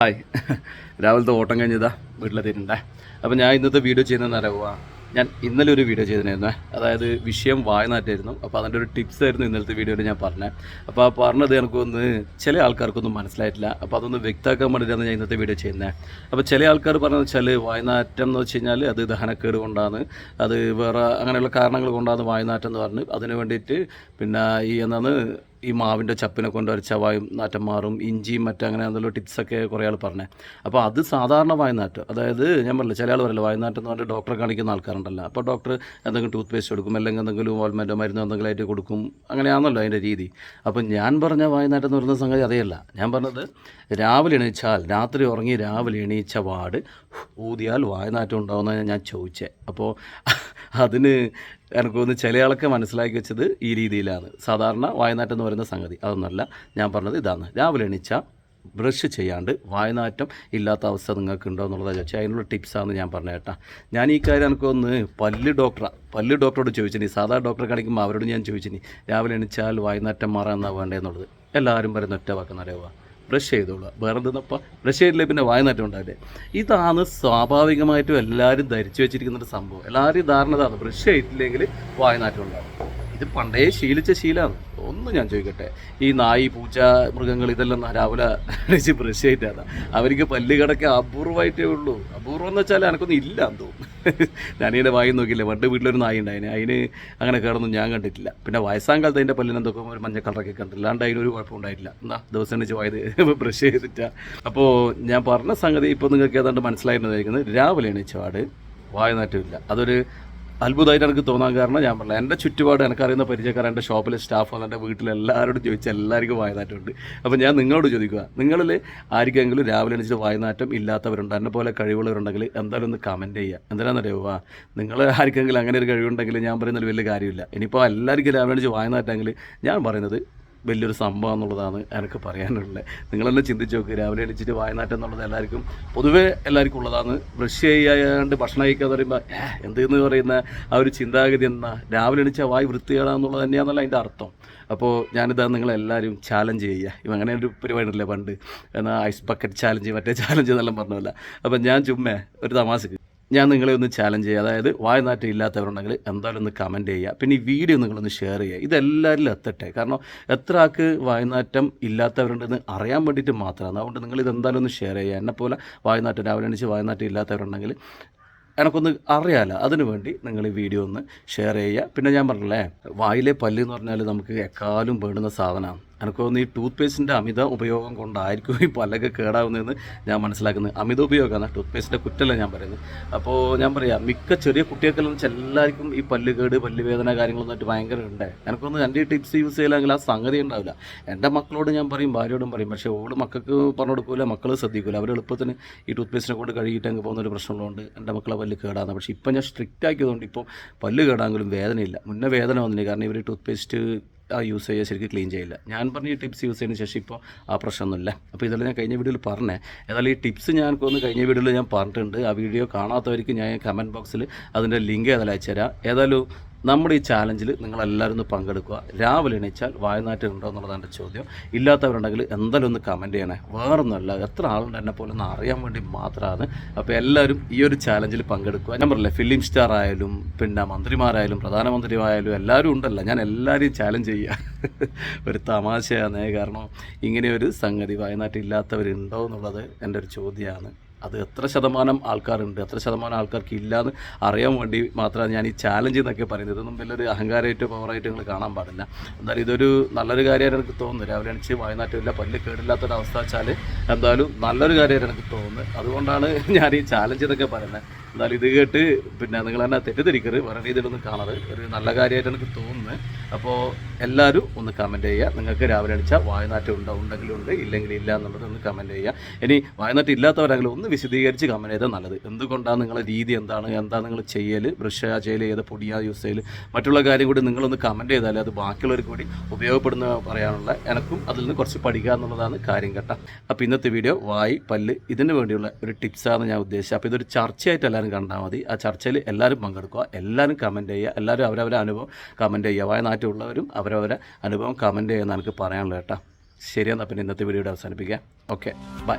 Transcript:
Hi രാവിലത്തെ ഓട്ടം കഴിഞ്ഞതാ വീട്ടിലെത്തിയിട്ടുണ്ടേ. അപ്പോൾ ഞാൻ ഇന്നത്തെ വീഡിയോ ചെയ്യുന്നതെന്ന് അറിയുക ഞാൻ ഇന്നലെ ഒരു വീഡിയോ ചെയ്തിരുന്നേ അതായത് വിഷയം വായനാറ്റായിരുന്നു അപ്പോൾ അതിന്റെ ഒരു ടിപ്സ് ആയിരുന്നു ഇന്നലത്തെ വീഡിയോയിൽ ഞാൻ പറഞ്ഞത് അപ്പോൾ ആ പറഞ്ഞത് എനിക്കൊന്ന് ചില ആൾക്കാർക്കൊന്നും മനസ്സിലായിട്ടില്ല. അപ്പോൾ അതൊന്ന് വ്യക്തമാക്കാൻ വേണ്ടിയിട്ടാണ് ഞാൻ ഇന്നത്തെ വീഡിയോ ചെയ്യുന്നത് അപ്പോൾ ചില ആൾക്കാർ പറഞ്ഞത് വെച്ചാൽ വായനാറ്റം എന്ന് വെച്ച് കഴിഞ്ഞാൽ അത് ദഹനക്കേട് കൊണ്ടാണ്. അത് വേറെ അങ്ങനെയുള്ള കാരണങ്ങൾ കൊണ്ടാണ് വായനാറ്റം എന്ന് പറഞ്ഞ് അതിന് വേണ്ടിയിട്ട് പിന്നെ ഈ എന്താണ് ഈ മാവിന്റെ ചപ്പിനെ കൊണ്ട് ഒരു ചവായും നാറ്റം മാറും ഇഞ്ചിയും മറ്റങ്ങനെ എന്തെല്ലാം ടിപ്സൊക്കെ കുറേ ആൾ പറഞ്ഞത് അപ്പോൾ അത് സാധാരണ വായനാറ്റം അതായത് ഞാൻ പറഞ്ഞില്ല ചില ആൾ പറയില്ല വായനാറ്റം എന്ന് പറഞ്ഞാൽ ഡോക്ടറെ കാണിക്കുന്ന ആൾക്കാരുണ്ടല്ലോ. അപ്പോൾ ഡോക്ടർ എന്തെങ്കിലും ടൂത്ത് പേസ്റ്റ് കൊടുക്കും അല്ലെങ്കിൽ എന്തെങ്കിലും ഓൾമെന്റോ മരുന്നോ എന്തെങ്കിലും ആയിട്ട് കൊടുക്കും അങ്ങനെയാണല്ലോ അതിന്റെ രീതി. അപ്പോൾ ഞാൻ പറഞ്ഞ വായനാറ്റം എന്ന് പറയുന്ന സംഗതി അതേയല്ല. ഞാൻ പറഞ്ഞത് രാവിലെ എണീച്ചാൽ രാത്രി ഉറങ്ങി രാവിലെ എണീച്ച വാട് ഊതിയാൽ വായനാറ്റം ഉണ്ടാവുമെന്നാണ് ഞാൻ ചോദിച്ചത് അപ്പോൾ അതിന് എനിക്ക് തോന്നുന്നു ചില ആളൊക്കെ മനസ്സിലാക്കി വെച്ചത് ഈ രീതിയിലാണ്. സാധാരണ വായനാറ്റം എന്ന് പറയുന്ന സംഗതി അതൊന്നല്ല. ഞാൻ പറഞ്ഞത് ഇതാണ്. രാവിലെ എണീച്ച ബ്രഷ് ചെയ്യാണ്ട് വായനാറ്റം ഇല്ലാത്ത അവസ്ഥ നിങ്ങൾക്ക് ഉണ്ടോ എന്നുള്ളതാണ് ചോദിച്ചാൽ അതിനുള്ള ടിപ്സാണ് ഞാൻ പറഞ്ഞ കേട്ടാ. ഞാൻ ഈ കാര്യം എനിക്കൊന്ന് പല്ല് ഡോക്ടറാണ് പല്ല് ഡോക്ടറോട് ചോദിച്ചിനി. സാധാരണ ഡോക്ടറെ കാണിക്കുമ്പോൾ അവരോട് ഞാൻ ചോദിച്ചിനി രാവിലെ എണീച്ചാൽ വായനാറ്റം മാറാമെന്നാണ് വേണ്ടതെന്നുള്ളത് എല്ലാവരും പറയുന്ന ഒറ്റ വാക്കെന്ന് അറിയുക ബ്രഷ് ചെയ്തോളുക. വേറെ എന്തെന്നപ്പോൾ ബ്രഷ് ചെയ്തില്ലേ പിന്നെ വായനാറ്റം ഉണ്ടാവില്ലേ ഇതാണ് സ്വാഭാവികമായിട്ടും എല്ലാവരും ധരിച്ചു വെച്ചിരിക്കുന്ന ഒരു സംഭവം. എല്ലാവരും ധാരണ ഇതാണ്. ബ്രഷ് ചെയ്തില്ലെങ്കിൽ വായനാറ്റം ഉണ്ടാവും ഇത് പണ്ടേ ശീലിച്ച ശീലമാണ് ഒന്ന് ഞാൻ ചോദിക്കട്ടെ? ഈ നായി പൂച്ച മൃഗങ്ങൾ ഇതെല്ലാം രാവിലെ അടിച്ച് ബ്രഷ് ചെയ്തിട്ടാണ്. അവർക്ക് പല്ല് കിടക്കാൻ അപൂർവമായിട്ടേ ഉള്ളൂ. അപൂർവം എന്ന് വെച്ചാൽ എനക്കൊന്നും ഇല്ല എന്ന് തോന്നുന്നു. ഞാനീടെ വായി നോക്കിയില്ലേ. പണ്ട് വീട്ടിലൊരു നായി ഉണ്ടായിന്. അതിന് അങ്ങനെ കേടൊന്നും ഞാൻ കണ്ടിട്ടില്ല. പിന്നെ വയസ്സാം കാലത്ത് അതിന്റെ പല്ലിന് എന്തൊക്കെ ഒരു മഞ്ഞ കളറൊക്കെ കണ്ടില്ല അല്ലാണ്ട് അതിനൊരു കുഴപ്പം ഉണ്ടായിട്ടില്ല. എന്താ ദിവസം വെച്ച് വായത് ബ്രഷ് ചെയ്തിട്ടാ. അപ്പോൾ ഞാൻ പറഞ്ഞ സംഗതി ഇപ്പോൾ നിങ്ങൾക്ക് ഏതാണ്ട് മനസ്സിലായിരുന്നതായിരിക്കുന്നത് രാവിലെ എണീച്ചപാട് വായനാറ്റമില്ല അതൊരു അത്ഭുതമായിട്ട് എനിക്ക് തോന്നാൻ കാരണം ഞാൻ പറഞ്ഞത് എന്റെ ചുറ്റുപാട് എനിക്കറിയുന്ന പരിചയക്കാർ എന്റെ ഷോപ്പിലെ സ്റ്റാഫ് വന്ന് എന്റെ വീട്ടിൽ എല്ലാവരോടും ചോദിച്ചാൽ എല്ലാവർക്കും വായനാറ്റമുണ്ട്. അപ്പോൾ ഞാൻ നിങ്ങളോട് ചോദിക്കുക നിങ്ങളിൽ ആർക്കെങ്കിലും രാവിലെ എണീച്ചിട്ട് വായനാറ്റം ഇല്ലാത്തവരുണ്ട്? എന്നെ പോലെ കഴിവുള്ളവരുണ്ടെങ്കിൽ എന്തായാലും ഒന്ന് കമന്റ് ചെയ്യുക. എന്തിനാണെന്നറിയുക നിങ്ങൾ ആർക്കെങ്കിലും അങ്ങനെ ഒരു കഴിവുണ്ടെങ്കിൽ ഞാൻ പറയുന്നതിൽ വലിയ കാര്യമില്ല. ഇനിയിപ്പോൾ എല്ലാവർക്കും രാവിലെ എണീച്ച് വായനാറ്റമെങ്കിൽ ഞാൻ പറയുന്നത് വലിയൊരു സംഭവം എന്നുള്ളതാണ് എനിക്ക് പറയാനുള്ളത് നിങ്ങളെന്നെ ചിന്തിച്ച് നോക്ക്. രാവിലെ എണീച്ചിട്ട് വായനാട്ടം എന്നുള്ളത് എല്ലാവർക്കും പൊതുവേ എല്ലാവർക്കും ഉള്ളതാണ്. ബ്രഷ് ചെയ്യാണ്ട് ഭക്ഷണം കഴിക്കാന്ന് പറയുമ്പോൾ ഏഹ് എന്തെന്ന് പറയുന്ന ആ ഒരു ചിന്താഗതി എന്നാ? രാവിലെ എണീച്ചാൽ വായി വൃത്തികേടാന്നുള്ളത് തന്നെയാണല്ലോ അതിന്റെ അർത്ഥം. അപ്പോൾ ഞാനിതാ നിങ്ങളെല്ലാവരും ചാലഞ്ച് ചെയ്യുക. ഇവ അങ്ങനെ ഒരു പരിപാടി ഉണ്ടല്ലേ പണ്ട്? എന്നാൽ ഐസ് ബക്കറ്റ് ചാലഞ്ച് മറ്റേ ചാലഞ്ച് എന്നെല്ലാം പറഞ്ഞല്ല അപ്പം ഞാൻ ചുമ്മേ ഒരു തമാശക്ക് ഞാൻ നിങ്ങളെ ഒന്ന് ചാലഞ്ച് ചെയ്യുക അതായത് വായനാറ്റം ഇല്ലാത്തവരുണ്ടെങ്കിൽ എന്തായാലും ഒന്ന് കമന്റ് ചെയ്യുക. പിന്നെ ഈ വീഡിയോ നിങ്ങളൊന്ന് ഷെയർ ചെയ്യുക. ഇതെല്ലാവരിലും എത്തട്ടെ. കാരണം എത്ര ആൾക്ക് വായനാറ്റം ഇല്ലാത്തവരുണ്ടെന്ന് അറിയാൻ വേണ്ടിയിട്ട് മാത്രമാണ്. അതുകൊണ്ട് നിങ്ങൾ ഇതെന്തായാലും ഒന്ന് ഷെയർ ചെയ്യുക. എന്നെപ്പോലെ വായനാറ്റം രാവിലെ എണീച്ച് വായനാറ്റം ഇല്ലാത്തവരുണ്ടെങ്കിൽ എനക്കൊന്ന് അറിയാമല്ലോ അതിനു വേണ്ടി നിങ്ങൾ ഈ വീഡിയോ ഒന്ന് ഷെയർ ചെയ്യുക. പിന്നെ ഞാൻ പറഞ്ഞല്ലേ വായിലെ പല്ല് എന്ന് പറഞ്ഞാൽ നമുക്ക് എക്കാലും വേണ്ടുന്ന സാധനമാണ്. എനിക്ക് തോന്നുന്നു ഈ ടൂത്ത് പേസ്റ്റിന്റെ അമിത ഉപയോഗം കൊണ്ടായിരിക്കും ഈ പല്ലൊക്കെ കേടാവുന്നതെന്ന് ഞാൻ മനസ്സിലാക്കുന്നത്. അമിത ഉപയോഗമാണ്. ടൂത്ത് പേസ്റ്റിന്റെ കുറ്റമല്ല ഞാൻ പറയുന്നത്. അപ്പോൾ ഞാൻ പറയാം മിക്ക ചെറിയ കുട്ടികൾക്കെല്ലാം എല്ലാവർക്കും ഈ പല്ല് കേട് പല്ല് വേദന കാര്യങ്ങളൊന്നും ആയിട്ട് ഭയങ്കര ഉണ്ട് എനിക്കൊന്ന് എന്റെ ടിപ്സ് യൂസ് ചെയ്യില്ലെങ്കിൽ ആ സംഗതി ഉണ്ടാവില്ല എന്റെ മക്കളോട് ഞാൻ പറയും ഭാര്യയോടും പറയും പക്ഷേ ഓട് മക്കൾക്ക് പറഞ്ഞു കൊടുക്കില്ല മക്കൾ ശ്രദ്ധിക്കില്ല അവർ എളുപ്പത്തിന് ഈ ടൂത്ത് പേസ്റ്റിനെ കൊണ്ട് കഴുകിയിട്ട് അങ്ങ് പോകുന്ന ഒരു പ്രശ്നമുള്ളതുകൊണ്ട് എന്റെ മക്കളെ പല്ല് കേടാണ് പക്ഷേ ഇപ്പം ഞാൻ സ്ട്രിക്റ്റ് ആക്കിയതുകൊണ്ട് ഇപ്പോൾ പല്ല് കേടാങ്കിലും വേദനയില്ല. മുന്നേ വേദന വന്നില്ല? കാരണം ഇവർ ടൂത്ത് പേസ്റ്റ് ആ യൂസ് ചെയ്യുക ശരിക്കും ക്ലീൻ ചെയ്യില്ല. ഞാൻ പറഞ്ഞ ഈ ടിപ്സ് യൂസ് ചെയ്തതിന് ശേഷം ഇപ്പോൾ ആ പ്രശ്നമൊന്നുമില്ല. അപ്പോൾ ഇതെല്ലാം ഞാൻ കഴിഞ്ഞ വീഡിയോയിൽ പറഞ്ഞേ. ഏതായാലും ഈ ടിപ്സ് ഞാൻ ഒന്ന് കഴിഞ്ഞ വീഡിയോയിൽ ഞാൻ പറഞ്ഞിട്ടുണ്ട്. ആ വീഡിയോ കാണാത്തവർക്ക് ഞാൻ കമന്റ് ബോക്സിൽ അതിന്റെ ലിങ്ക് ഏതായാലും അയച്ചുതരാം. ഏതായാലും നമ്മുടെ ഈ ചാലഞ്ചിൽ നിങ്ങളെല്ലാവരും ഒന്ന് പങ്കെടുക്കുക. രാവിലെ എണീച്ചാൽ ഉണ്ടോ എന്നുള്ളതാണ് എന്റെ ചോദ്യം. ഇല്ലാത്തവരുണ്ടെങ്കിൽ എന്തായാലും ഒന്ന് കമന്റ് ചെയ്യണേ. വേറൊന്നുമല്ല എത്ര ആളുണ്ട് എന്നെ പോലെ ഒന്ന് അറിയാൻ വേണ്ടി മാത്രമാണ് അപ്പോൾ എല്ലാവരും ഈ ഒരു ചാലഞ്ചിൽ പങ്കെടുക്കുക. ഞാൻ പറഞ്ഞില്ലേ ഫിലിം സ്റ്റാർ ആയാലും പിന്നെ മന്ത്രിമാരായാലും പ്രധാനമന്ത്രിമാരായാലും എല്ലാവരും ഉണ്ടല്ലോ. ഞാൻ എല്ലാവരെയും ചാലഞ്ച് ചെയ്യുക. ഒരു തമാശയാണ് കാരണം ഇങ്ങനെ ഒരു സംഗതി വയനാട്ടിൽ ഇല്ലാത്തവരുണ്ടോ എന്നുള്ളത് എന്റെ ഒരു ചോദ്യമാണ്. അത് എത്ര ശതമാനം ആൾക്കാരുണ്ട് എത്ര ശതമാനം ആൾക്കാർക്ക് ഇല്ലാന്ന് അറിയാൻ വേണ്ടി മാത്രമാണ് ഞാൻ ഈ ചാലഞ്ച് എന്നൊക്കെ പറയുന്നത്. ഇതൊന്നും വലിയൊരു അഹങ്കാരമായിട്ട് പവറായിട്ട് നിങ്ങൾ കാണാൻ പാടില്ല. എന്തായാലും ഇതൊരു നല്ലൊരു കാര്യമായിട്ട് എനിക്ക് തോന്നുന്നു രാവിലെ എണിച്ച് വായനാട്ടില്ല പല്ല് കേടില്ലാത്തൊരവസ്ഥ വെച്ചാൽ എന്തായാലും നല്ലൊരു കാര്യമായിട്ട് എനിക്ക് തോന്നുന്നു അതുകൊണ്ടാണ് ഞാൻ ഈ ചാലഞ്ച് എന്നൊക്കെ പറയുന്നത്. എന്തായാലും ഇത് കേട്ട് പിന്നെ നിങ്ങൾ തന്നെ തെറ്റിദ്ധരിക്കരുത്. വേറെ രീതിയിലൊന്നും കാണരുത്. ഒരു നല്ല കാര്യമായിട്ട് എനിക്ക് തോന്നുന്നത്. അപ്പോൾ എല്ലാവരും ഒന്ന് കമന്റ് ചെയ്യുക. നിങ്ങൾക്ക് രാവിലെ അടിച്ചാൽ വായനാറ്റം ഉണ്ടോ? ഉണ്ടെങ്കിലും ഉണ്ട്. ഇല്ലെങ്കിൽ ഇല്ല എന്നുള്ളത് ഒന്ന് കമന്റ് ചെയ്യുക. ഇനി വായനാറ്റം ഇല്ലാത്തവരെങ്കിലും ഒന്ന് വിശദീകരിച്ച് കമന്റ് ചെയ്താൽ നല്ലത്. എന്തുകൊണ്ടാണ് നിങ്ങളുടെ രീതി എന്താണ്? എന്താ നിങ്ങൾ ചെയ്യൽ ബ്രഷ് ചെയ്യൽ ഏത് പൊടിയാ യൂസ് ചെയ്യൽ മറ്റുള്ള കാര്യം കൂടി നിങ്ങളൊന്ന് കമന്റ് ചെയ്താൽ അത് ബാക്കിയുള്ളവർക്ക് കൂടി ഉപയോഗപ്പെടുന്ന പറയാനുള്ള എനക്കും അതിൽ നിന്ന് കുറച്ച് പഠിക്കുക എന്നുള്ളതാണ് കാര്യം കേട്ടോ. അപ്പോൾ ഇന്നത്തെ വീഡിയോ വായി പല്ല് ഇതിന് വേണ്ടിയുള്ള ഒരു ടിപ്സാണ് ഞാൻ ഉദ്ദേശിച്ചത്. അപ്പോൾ ഇതൊരു ചർച്ചയായിട്ട് എല്ലാവരും കണ്ടാൽ മതി. ആ ചർച്ചയിൽ എല്ലാവരും പങ്കെടുക്കുക. എല്ലാവരും കമന്റ് ചെയ്യുക. എല്ലാവരും അവരവരെ അനുഭവം കമന്റ് ചെയ്യുക. വയനാട്ടിലുള്ളവരും അവരവരെ അനുഭവം കമന്റ് ചെയ്യുന്ന എനിക്ക് പറയാനുള്ളത് കേട്ടോ. ശരിയെന്നാൽ പിന്നെ ഇന്നത്തെ വീഡിയോ അവസാനിപ്പിക്കാം. Okay bye